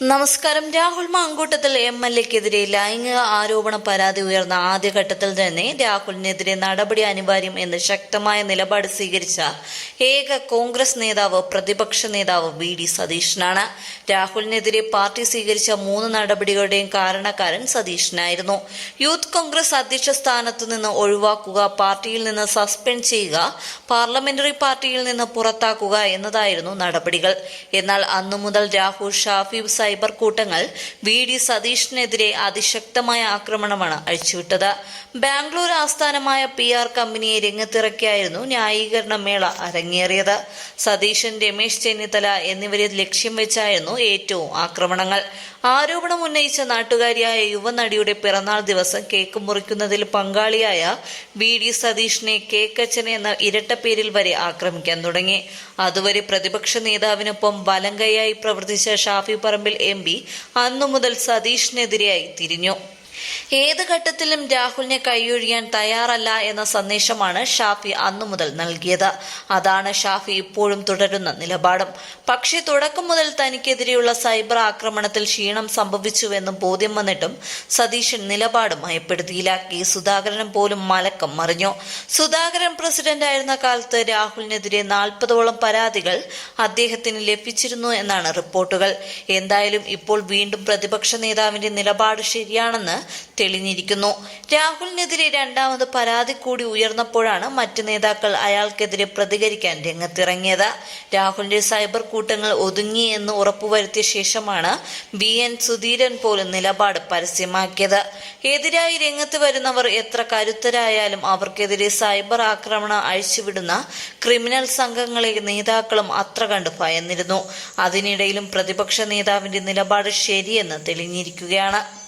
നമസ്കാരം. Rahul Mamkootathil M L എക്കെതിരെ ലൈംഗിക ആരോപണ പരാതി ഉയർന്ന ആദ്യഘട്ടത്തിൽ തന്നെ രാഹുലിനെതിരെ നടപടി അനിവാര്യം എന്ന് ശക്തമായ നിലപാട് സ്വീകരിച്ച ഏക കോൺഗ്രസ് നേതാവ് പ്രതിപക്ഷ നേതാവ് വി ഡി സതീശനാണ്. രാഹുലിനെതിരെ പാർട്ടി സ്വീകരിച്ച മൂന്ന് നടപടികളുടെയും കാരണക്കാരൻ സതീശനായിരുന്നു. യൂത്ത് കോൺഗ്രസ് അധ്യക്ഷ സ്ഥാനത്തു നിന്ന് ഒഴിവാക്കുക പാർട്ടിയിൽ നിന്ന് സസ്പെൻഡ് ചെയ്യുക പാർലമെന്ററി പാർട്ടിയിൽ നിന്ന് പുറത്താക്കുക എന്നതായിരുന്നു നടപടികൾ. എന്നാൽ അന്നു മുതൽ രാഹുൽ ഷാഫി സൈബർ കൂട്ടങ്ങൾ വി ഡി സതീഷിനെതിരെ അതിശക്തമായ ആക്രമണമാണ് അഴിച്ചുവിട്ടത്. ബാംഗ്ലൂർ ആസ്ഥാനമായ പി ആർ കമ്പനിയെ രംഗത്തിറക്കിയായിരുന്നു ന്യായീകരണ മേള അരങ്ങേറിയത്. സതീശൻ രമേശ് ചെന്നിത്തല എന്നിവരെ ലക്ഷ്യം വെച്ചായിരുന്നു ഏറ്റവും ആക്രമണങ്ങൾ. ആരോപണം ഉന്നയിച്ച നാട്ടുകാരിയായ യുവനടിയുടെ പിറന്നാൾ ദിവസം കേക്ക് മുറിക്കുന്നതിൽ പങ്കാളിയായ വി ഡി സതീഷിനെ കേക്കച്ചൻ എന്ന ഇരട്ടപ്പേരിൽ വരെ ആക്രമിക്കാൻ തുടങ്ങി. അതുവരെ പ്രതിപക്ഷ നേതാവിനൊപ്പം വലങ്കയായി പ്രവർത്തിച്ച ഷാഫി പറമ്പിൽ എം പി അന്നു മുതൽ സതീഷിനെതിരെയായി തിരിഞ്ഞു ഏത് ഘട്ടത്തിലും രാഹുലിനെ കൈയൊഴിയാൻ തയ്യാറല്ല എന്ന സന്ദേശമാണ് ഷാഫി അന്നു മുതൽ നൽകിയത്. അതാണ് ഷാഫി ഇപ്പോഴും തുടരുന്ന നിലപാടും. പക്ഷേ തുടക്കം മുതൽ തനിക്കെതിരെയുള്ള സൈബർ ആക്രമണത്തിൽ ക്ഷീണം സംഭവിച്ചുവെന്നും ബോധ്യം വന്നിട്ടും സതീശൻ നിലപാട് മയപ്പെടുത്തിയില്ല കെ സുധാകരനും പോലും മലക്കം മറിഞ്ഞു. സുധാകരൻ പ്രസിഡന്റ് ആയിരുന്ന കാലത്ത് രാഹുലിനെതിരെ നാൽപ്പതോളം പരാതികൾ അദ്ദേഹത്തിന് ലഭിച്ചിരുന്നു എന്നാണ് റിപ്പോർട്ടുകൾ. എന്തായാലും ഇപ്പോൾ വീണ്ടും പ്രതിപക്ഷ നേതാവിന്റെ നിലപാട് ശരിയാണെന്ന് തെളിഞ്ഞിരിക്കുന്നു. രാഹുലിനെതിരെ രണ്ടാമത് പരാതി കൂടി ഉയർന്നപ്പോഴാണ് മറ്റ് നേതാക്കൾ അയാൾക്കെതിരെ പ്രതികരിക്കാൻ രംഗത്തിറങ്ങിയത്. രാഹുലിന്റെ സൈബർ കൂട്ടങ്ങൾ ഒതുങ്ങി എന്ന് ഉറപ്പുവരുത്തിയ ശേഷമാണ് ബി എൻ സുധീരൻ പോലും നിലപാട് പരസ്യമാക്കിയത്. എതിരായി രംഗത്ത് വരുന്നവർ എത്ര കരുത്തരായാലും അവർക്കെതിരെ സൈബർ ആക്രമണം അഴിച്ചുവിടുന്ന ക്രിമിനൽ സംഘങ്ങളെ നേതാക്കളും അത്ര കണ്ട് ഭയന്നിരുന്നു. അതിനിടയിലും പ്രതിപക്ഷ നേതാവിന്റെ നിലപാട് ശരിയെന്ന് തെളിഞ്ഞിരിക്കുകയാണ്.